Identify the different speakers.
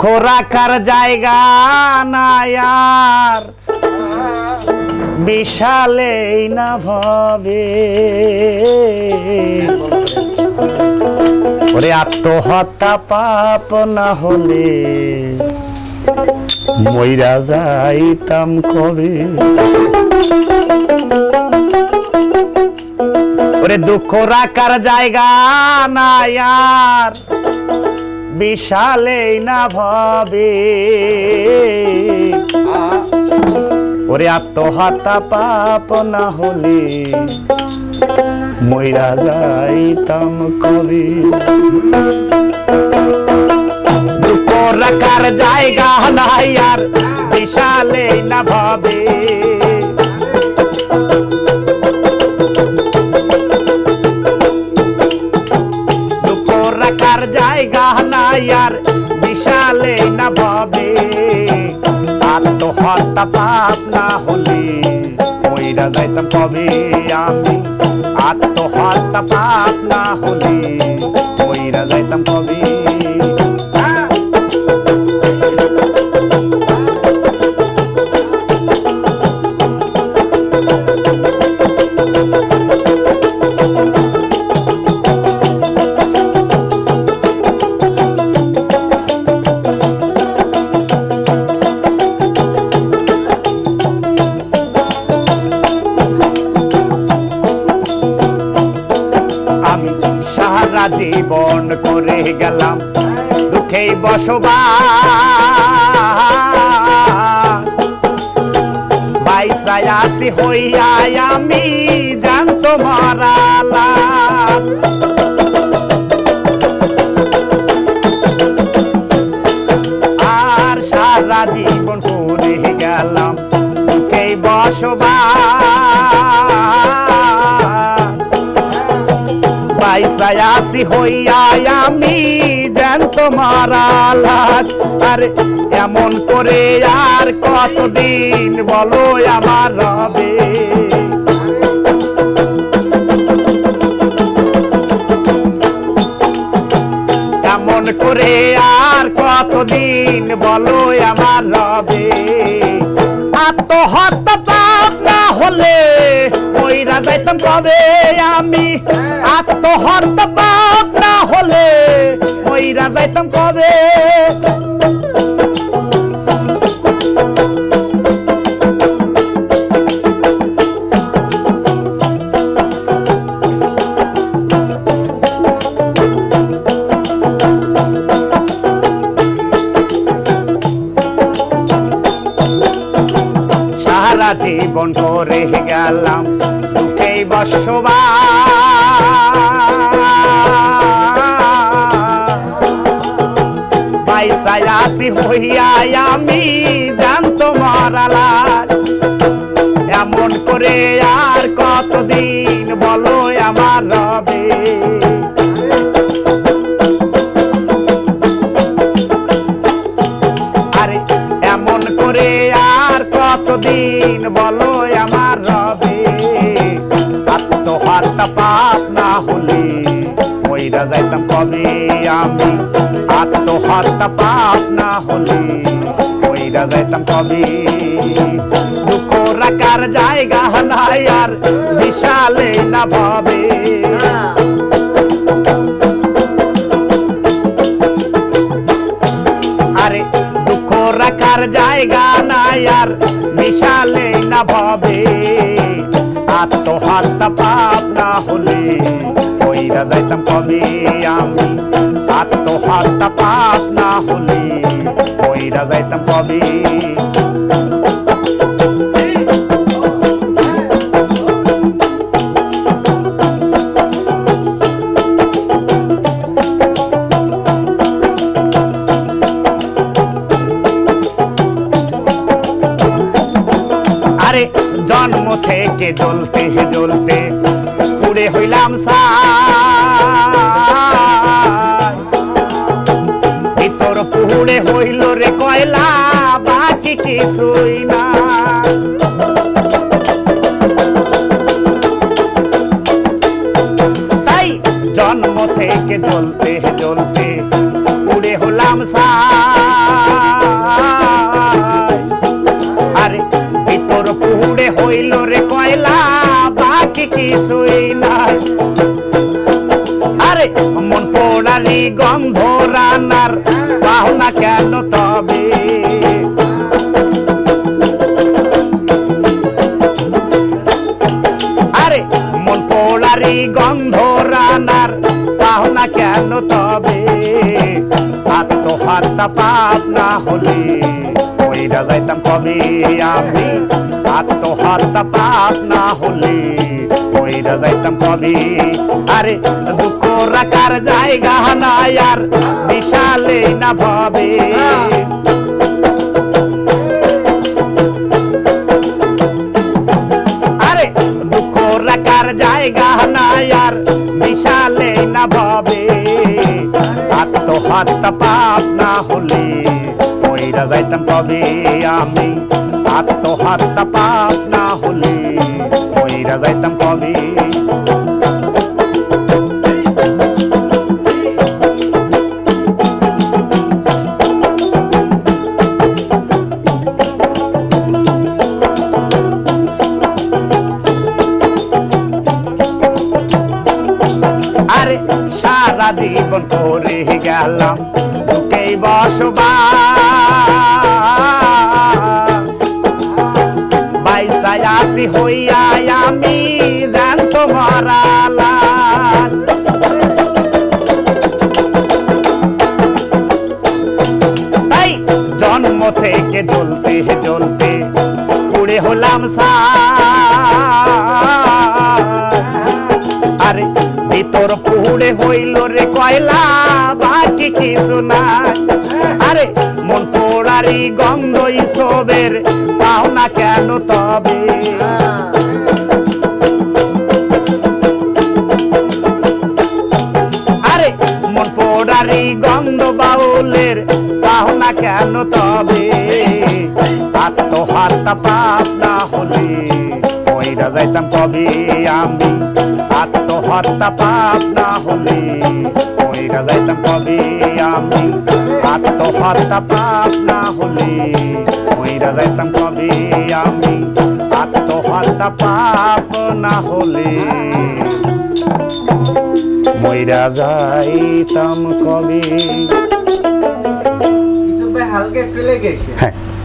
Speaker 1: খোরাকার জায়গা নায়ার বিশালেই না ভবে। ওরে আত্মহত্যা পাপ না হলে মইরা যাইতাম কবে? ওরে দুঃখ রাখার জায়গা নায়ার বিশালেই না ভবে। ওরে আত্মহত্যা পাপ না হলে মইরা যাইতাম কবে? রাখার জায়গা নাই আর বিশালেই না ভাবে। আর বিশালে না ভাবে। আত্মহত্যা পাপ না হলে মইরা যাইতাম কবে আমি। আত্মহত্যা পাপ করে গেলাম দুঃখে বসবাস। বাইসায় হইয়া আমি জানতো মরালা আসি হইয়া আমি যেন তোমার লাশ আর এমন করে আর কতদিন বলো আমার রবে। এমন করে আর কতদিন বলো আমার রবে। আত্মহত্যা পাপ না হলে ওইরা যাইতাম কবে আমি। আত্মহত্যা ওইরা যাইতাম কবে পাপ না হলে যাইতাম কবে আমি? পাপ না হলে যাইতাম কবে? দুঃখ রাখার জায়গা নাই আর বিশালে না ভাবে। আরে দুঃখ রাখার জায়গা নাই আর বিশালে না ভাবে। আত্মহত্যা পাপ না হলে ওইরা যাইতাম, কবে আমি আত্মহত্যা পাপ না হলে? ওইরা যাইতাম, কবে? জন্ম থেকে জ্বলতে জ্বলতে উড়ে হইলাম সাই চলতে চলতে উড়ে হলাম আরে ভিতর পুড়ে হইল রে কয়লা, বাকি কিছুই নাই। আরে, মন পোড়ারি গন্ধ রানার পাহনা কেন তবে? আরে, মন গন্ধ কেন তবে? আত্মহত্যা পাপ না হলে মরিরা যাইতাম কবে আমি? আত্মহত্যা পাপ না হলে মরিরা যাইতাম কবে? আরে দুঃখ রাখার জায়গা না আর, বিশালে না ভাবে। যাইতাম কবে আমি আত্মহত্যা পাপ না হলে ওইরা যাইতাম আরে সারা জীবন করে গেলাম দুকেই বসবাস আসি হইয়া আমি জানত মরালাল তাই জন্ম থেকে জ্বলতে জ্বলতে পুড়ে হলাম সা আরে ভিতর পুড়ে হইল রে কয়লা, বাকি কিছু নাই। আরে মন পোড়ারি গন্ধ পাপ না হলে ওইরা যাইতাম কবে আমি। আত্মহত্যা না হলে ওইরা যাইতাম কবে আমি। আত্মহত্যা না হলে ওইরা যাইতাম কবে আমি। আত্মহত্যা পাপ না হলে মইরা যাইতাম কবে
Speaker 2: হালকা একটু লেগেছে
Speaker 1: হ্যাঁ।